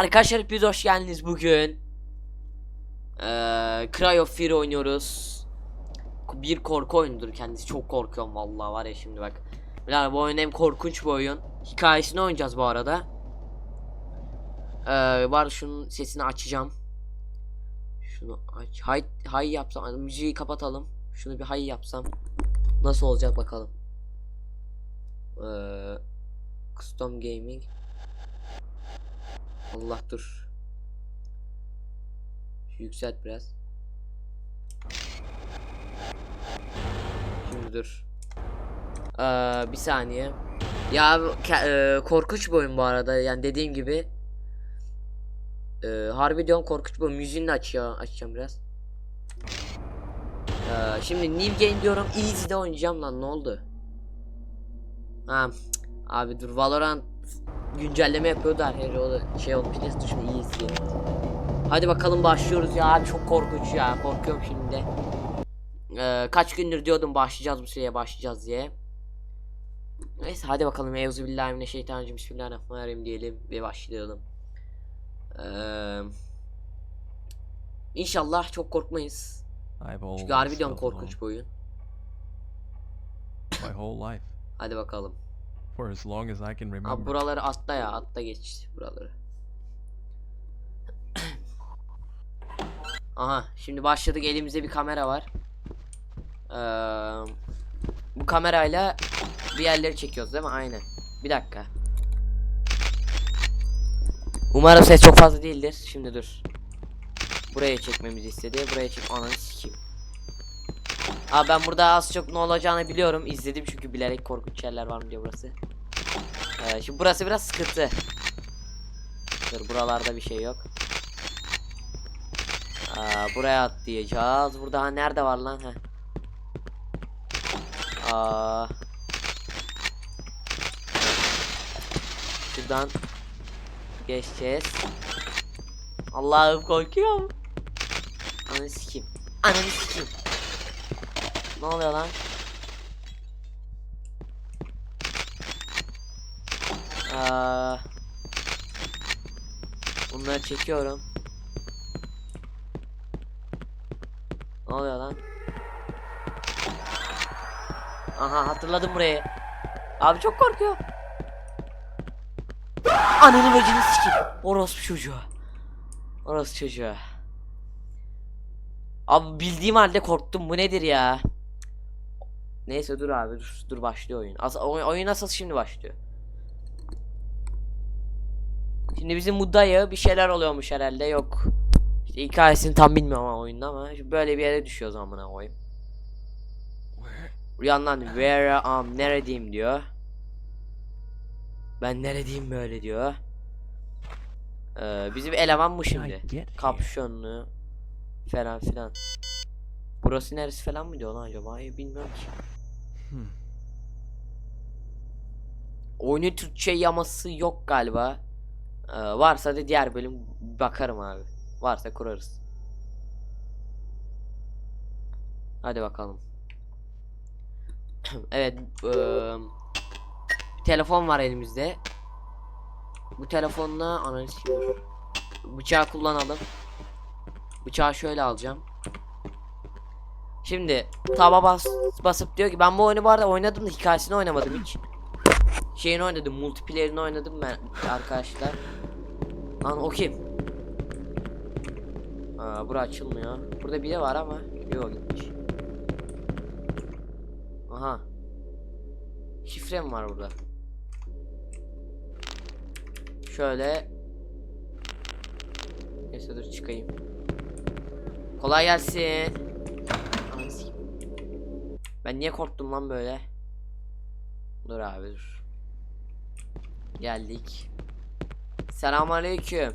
Arkadaşlar hepiniz hoş geldiniz bugün. Ee, Cry of Fear oynuyoruz. Bir korku oyunudur kendisi. Çok korkuyorum vallahi var ya şimdi bak. Bilal bu oyun hem korkunç bir oyun. Hikayesini oynayacağız bu arada. Ee, var şunun sesini açacağım. Şunu aç. Hay, hay yapsam. Müziği kapatalım. Şunu bir hay yapsam. Nasıl olacak bakalım. Ee, custom Gaming. Allah dur. Yükselt biraz. Şimdi dur. Ee, bir saniye. Ya e, korkunç bir oyun bu arada. Yani dediğim gibi. E, harbi diyorum korkunç bir oyun. Müziğini de açıyor, açacağım biraz. Ee, şimdi New Game diyorum. Easy'de oynayacağım lan ne oldu? Ha, abi dur Valorant güncelleme yapıyordu her o da şey olmuş neyse dur şimdi Easy. Hadi bakalım başlıyoruz ya abi çok korkunç ya korkuyorum şimdi. Ee, kaç gündür diyordum başlayacağız bu seriye başlayacağız diye. Neyse hadi bakalım Euzubillahimineşşeytanirracim Bismillahirrahmanirrahim diyelim ve başlayalım. Ee, İnşallah çok korkmayız. Çünkü harbi diyorum korkunç bir oyun. my whole life Hadi bakalım. For as long as I can remember. Abi buraları atla ya atla geç buraları. Aha şimdi başladık elimizde bir kamera var. Ee, bu kamerayla bir yerleri çekiyoruz değil mi? Aynen. Bir dakika. Umarım ses çok fazla değildir. Şimdi dur. Buraya çekmemizi istedi. Buraya çek. Ananı sikeyim. Abi ben burada az çok ne olacağını biliyorum. İzledim çünkü bilerek korkunç yerler var mı diye burası. Ee, şimdi burası biraz sıkıntı. Dur buralarda bir şey yok. Aa, buraya atlayacağız. Burada ha, nerede var lan? Heh. Aa. Şuradan geçeceğiz. Allah'ım korkuyorum. Ananı sikeyim. Ananı sikeyim. Ne oluyor lan? Aa, bunları çekiyorum. Ne oluyor lan? Aha hatırladım burayı. Abi çok korkuyor. Ananı bacını sikeyim. Orospu çocuğu. Orospu çocuğu. Abi bildiğim halde korktum. Bu nedir ya? Neyse dur abi dur, dur başlıyor oyun. As oy- oyun asıl şimdi başlıyor. Şimdi bizim bu dayı bir şeyler oluyormuş herhalde yok. İşte hikayesini tam bilmiyorum ama oyunda ama şimdi böyle bir yere düşüyoruz amına koyayım. Rüyandan where am neredeyim diyor. Ben neredeyim böyle diyor. Ee, bizim eleman I şimdi. Kapşonlu falan filan. Burası neresi falan mı diyor lan acaba? Hayır bilmiyorum ki. Hmm. Oyunun Türkçe yaması yok galiba. Ee, varsa da diğer bölüm bakarım abi. Varsa kurarız. Hadi bakalım. evet. bir telefon var elimizde. Bu telefonla analiz Bıçağı kullanalım. Bıçağı şöyle alacağım. Şimdi taba bas basıp diyor ki ben bu oyunu bu arada oynadım da hikayesini oynamadım hiç. Şeyini oynadım, multiplayer'ini oynadım ben arkadaşlar. Lan o kim? Aa, bura açılmıyor. Burada biri var ama yok gitmiş. Aha. Şifre mi var burada? Şöyle. Neyse dur çıkayım. Kolay gelsin. Ben niye korktum lan böyle? Dur abi dur. Geldik. Selamünaleyküm.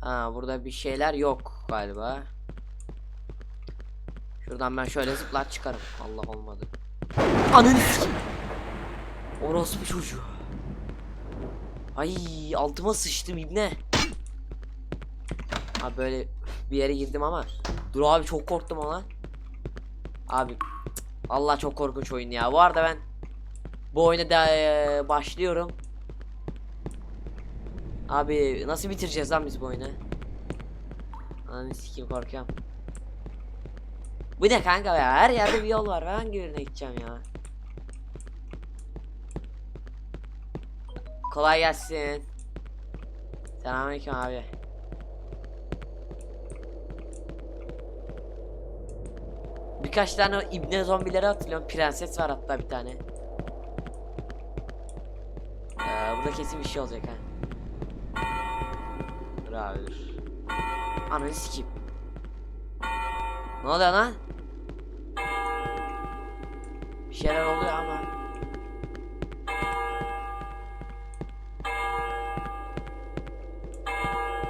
Ha burada bir şeyler yok galiba. Şuradan ben şöyle zıplar çıkarım. Allah olmadı. Ananı. Orospu çocuğu. Ay altıma sıçtım ibne. Abi böyle bir yere girdim ama. Dur abi çok korktum ama. Abi Allah çok korkunç oyun ya. Bu arada ben bu oyuna da eee, başlıyorum. Abi nasıl bitireceğiz lan biz bu oyunu? Ananı sikeyim korkuyorum. Bu ne kanka ya? Her yerde bir yol var. Ben hangi birine gideceğim ya? Kolay gelsin. Selamünaleyküm abi. Birkaç tane ibne zombileri hatırlıyorum. Prenses var hatta bir tane. Ee, burada kesin bir şey olacak ha. Dur abi dur. Ananı sikeyim. Ne oluyor lan? Bir şeyler oluyor ama.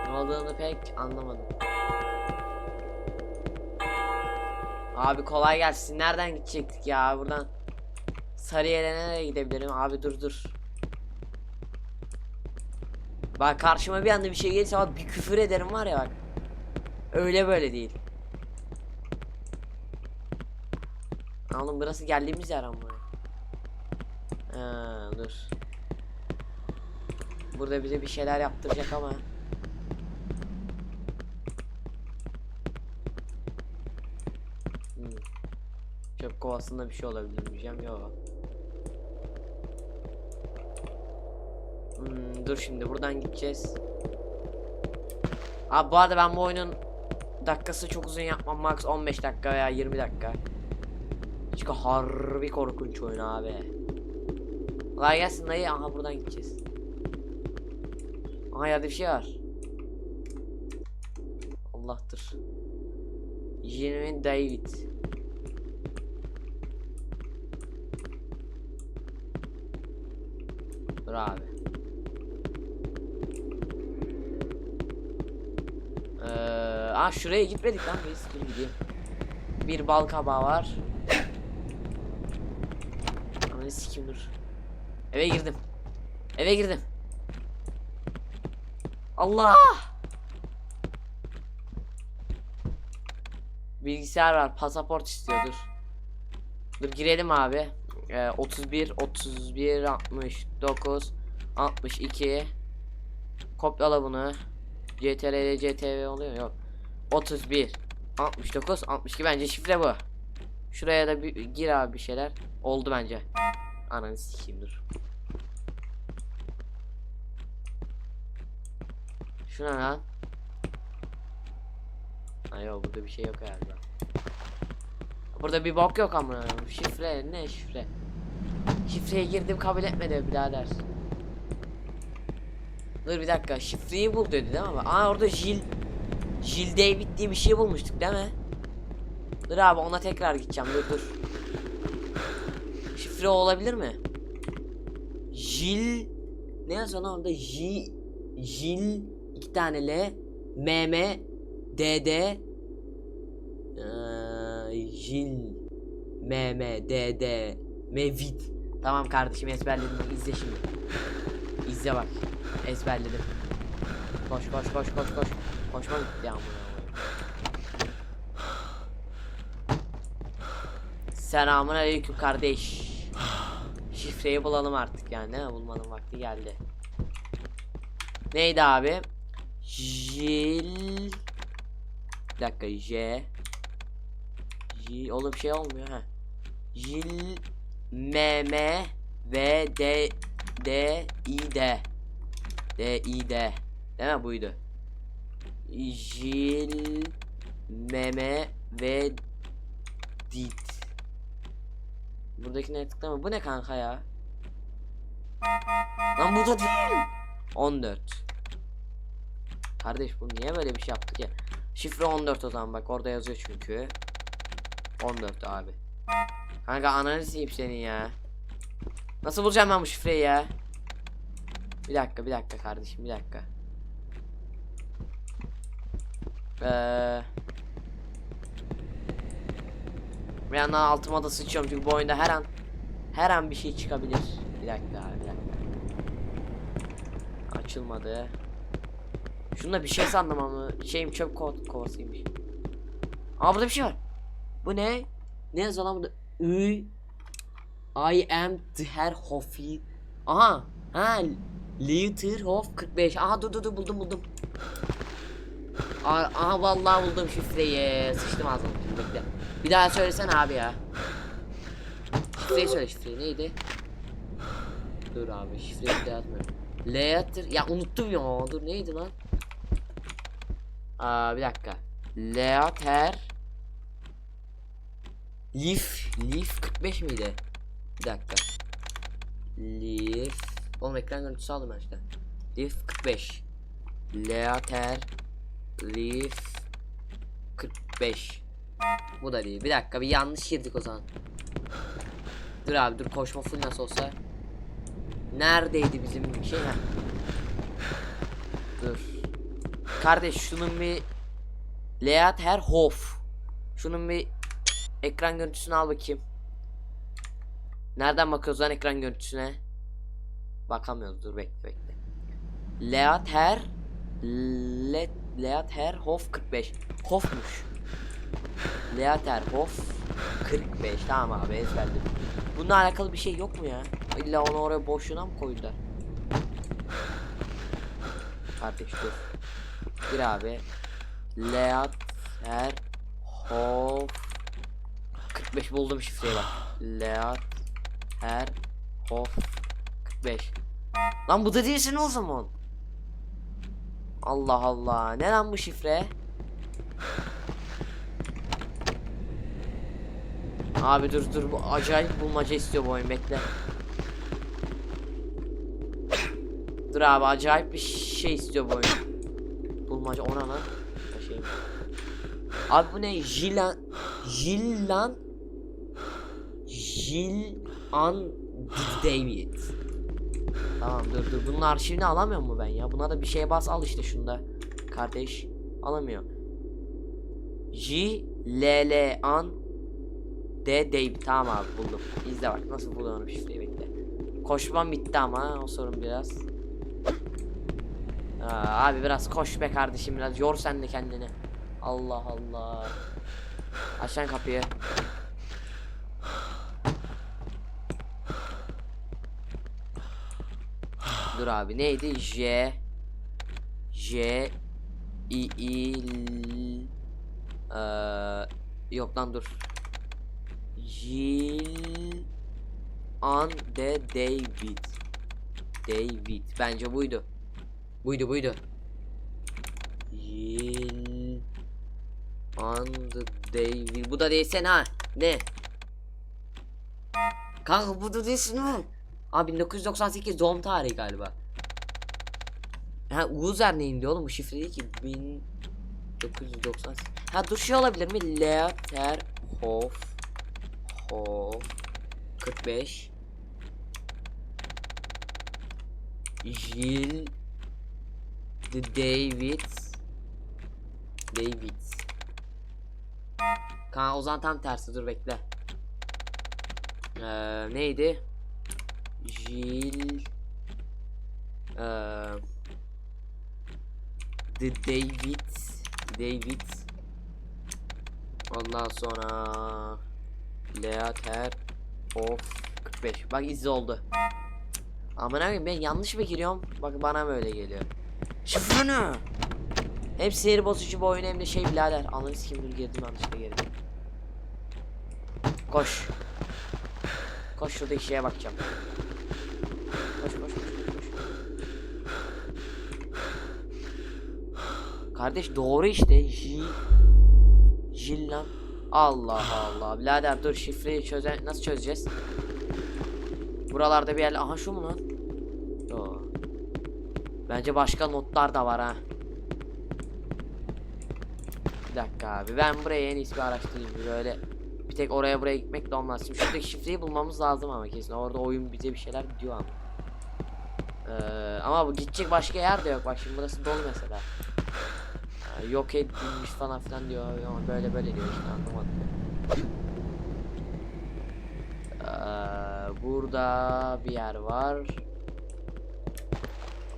Ne olduğunu pek anlamadım. Abi kolay gelsin. Nereden gidecektik ya? Buradan Sarıyer'e nereye gidebilirim? Abi dur dur. Bak karşıma bir anda bir şey gelirse bak bir küfür ederim var ya bak. Öyle böyle değil. Oğlum burası geldiğimiz yer ama. Ha, dur. Burada bize bir şeyler yaptıracak ama. Hmm. Çöp kovasında bir şey olabilir diyeceğim. Yok. Hmm, dur şimdi buradan gideceğiz. Abi bu arada ben bu oyunun dakikası çok uzun yapmam. Max 15 dakika veya 20 dakika. Çünkü harbi korkunç oyun abi. Kolay gelsin dayı. Aha buradan gideceğiz. Aha yerde bir şey var. Allah'tır. Jimmy David. Dur abi. Ee, aa şuraya gitmedik lan biz. Dur gideyim. Bir bal kabağı var. Ananı sikim dur. Eve girdim. Eve girdim. Allah! Bilgisayar var. Pasaport istiyor dur. Dur girelim abi. Ee, 31 31 69 62 Kopyala bunu. CTRL CTV oluyor yok. 31 69 62 bence şifre bu. Şuraya da bir gir abi bir şeyler. Oldu bence. Ananı sikeyim dur. Şuna lan. Ay yok burada bir şey yok herhalde. Burada bir bok yok ama şifre ne şifre? Şifreye girdim kabul etmedi birader. Dur bir dakika şifreyi bul dedi değil mi? Aa orada Jill Jill David diye bir şey bulmuştuk değil mi? Dur abi ona tekrar gideceğim dur dur. Şifre olabilir mi? Jill ne yazıyor lan orada J Jill iki tane L M M D D Eee, Jill M M D D Mevit Tamam kardeşim ezberledim. İzle şimdi. İzle bak. Ezberledim. Koş koş koş koş koş. Koşma gitti koyayım. Selamun aleyküm kardeş. Şifreyi bulalım artık yani mi? Bulmanın vakti geldi. Neydi abi? Jil. Bir dakika J. J. Oğlum şey olmuyor ha. Jil M M V D D I D. D I D. Değil mi? Buydu. Jil M M ve Dit Buradakine tıklama. Bu ne kanka ya? Lan burada değil. 14 Kardeş bu niye böyle bir şey yaptık ya? Şifre 14 o zaman. Bak orada yazıyor çünkü. 14 abi Kanka ananı siyip senin ya Nasıl bulacağım ben bu şifreyi ya Bir dakika bir dakika kardeşim bir dakika Eee Bir yandan altıma da sıçıyorum çünkü bu oyunda her an Her an bir şey çıkabilir Bir dakika abi bir dakika Açılmadı Şunda bir şey sandım şeyim çöp ko kovasıymış. Aa burada bir şey var. Bu ne? Ne yazıyor lan burada? Ü I am the her hofi. Aha. Ha. Litterhof 45. Aha dur dur dur buldum buldum. Aa, aha vallahi buldum şifreyi. Sıçtım ağzıma. Bekle. Bir daha söylesene abi ya. Şifreyi söyle şifreyi neydi? Dur abi şifreyi bir daha yazmıyorum. Leather ya unuttum ya dur neydi lan? Aa bir dakika. Leather Leaf Leaf 45 miydi? Bir dakika. Leaf Oğlum ekran görüntüsü aldım işte. Leaf 45 Leather Leaf 45 Bu da değil. Bir dakika bir yanlış girdik o zaman. Dur abi dur koşma full nasıl olsa. Neredeydi bizim şey? Heh. Dur. Kardeş şunun bir Leat Herhof. Şunun bir ekran görüntüsünü al bakayım. Nereden bakıyoruz lan ekran görüntüsüne? Bakamıyoruz dur bekle bekle. Leat Her Le, Leat Herhof 45. Hofmuş. Leat Herhof 45. Tamam abi ezberledim. Bununla alakalı bir şey yok mu ya? İlla onu oraya boşuna mı koydular? Kardeş dur. Gir abi. Leat Her Hof 45 buldum şifreyi bak. Leat Her Hof 45. Lan bu da değilsin o zaman. Allah Allah. Ne lan bu şifre? Abi dur dur bu acayip bulmaca istiyor bu oyun bekle. Dur abi acayip bir şey istiyor bu oyun. Bulmaca ona lan. Şey. Abi bu ne? Jilan Jilan Jilan David. Tamam dur dur bunun arşivini alamıyor mu ben ya? Buna da bir şey bas al işte şunda. Kardeş alamıyor. J L L An D David tamam abi buldum. İzle bak nasıl buluyorum şifreyi bekle. Koşmam bitti ama o sorun biraz. Aa, abi biraz koş be kardeşim biraz yor sen de kendini. Allah Allah. Aç lan kapıyı. Dur abi neydi? J J I I L Eee, Yok lan dur. Jil An de David. David. Bence buydu. Buydu buydu. Jil An de David. Bu da değilsen ha. Ne? Kanka bu da değilsin ha. Abi 1998 doğum tarihi galiba. Ha Uzer neydi oğlum bu şifre değil ki 1998. Ha dur şey olabilir mi? Leater Hof Hof 45 Jill The David David Kanka o zaman tam tersi dur bekle ee, neydi? Jill ee, The David David. Ondan sonra Leater of 45 Bak izli oldu. Aman abi ben yanlış mı giriyorum? Bak bana böyle geliyor? Şifre ne? Hem sinir bozucu bu oyun hem de şey birader. Ananı kim dur girdim yanlışlıkla girdim Koş. Koş şuradaki şeye bakacağım Koş koş koş koş, koş. Kardeş doğru işte J Jillan Allah Allah birader dur şifreyi çöze nasıl çözeceğiz Buralarda bir yer aha şu mu lan Yo. Bence başka notlar da var ha Bir dakika abi ben buraya en iyisi bir araştırayım böyle bir tek oraya buraya gitmek de olmaz. Şimdi şuradaki şifreyi bulmamız lazım ama kesin. Orada oyun bize bir şeyler diyor ama. Ee, ama bu gidecek başka yer de yok. Bak şimdi burası dolu mesela. Yok edilmiş falan filan diyor ama böyle böyle diyor işte anlamadım. Ee, burada bir yer var.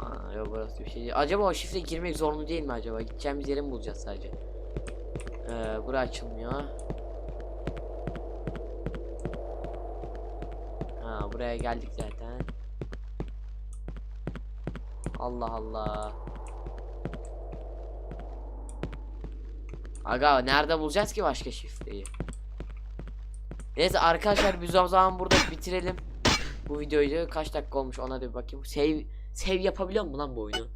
Aa, yok burası bir şey değil. Acaba o şifre girmek zorunlu değil mi acaba? Gideceğimiz yeri mi bulacağız sadece? Ee, bura açılmıyor. Ha buraya geldik zaten. Allah Allah. Aga nerede bulacağız ki başka şifreyi? Neyse arkadaşlar biz o zaman burada bitirelim. Bu videoyu kaç dakika olmuş ona da bir bakayım. Save save yapabiliyor mu lan bu oyunu?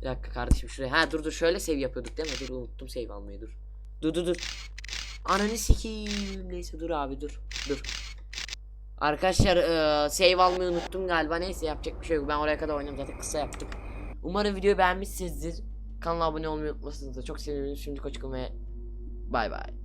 Bir dakika kardeşim şuraya. Ha dur dur şöyle save yapıyorduk değil mi? Dur unuttum save almayı dur. Dur dur dur. Ananı sikeyim. Neyse dur abi dur. Dur. Arkadaşlar eee, save almayı unuttum galiba. Neyse yapacak bir şey yok. Ben oraya kadar oynadım zaten kısa yaptık. Umarım videoyu beğenmişsinizdir. Kanala abone olmayı unutmasınız da çok sevinirim. Şimdi ve bay bay.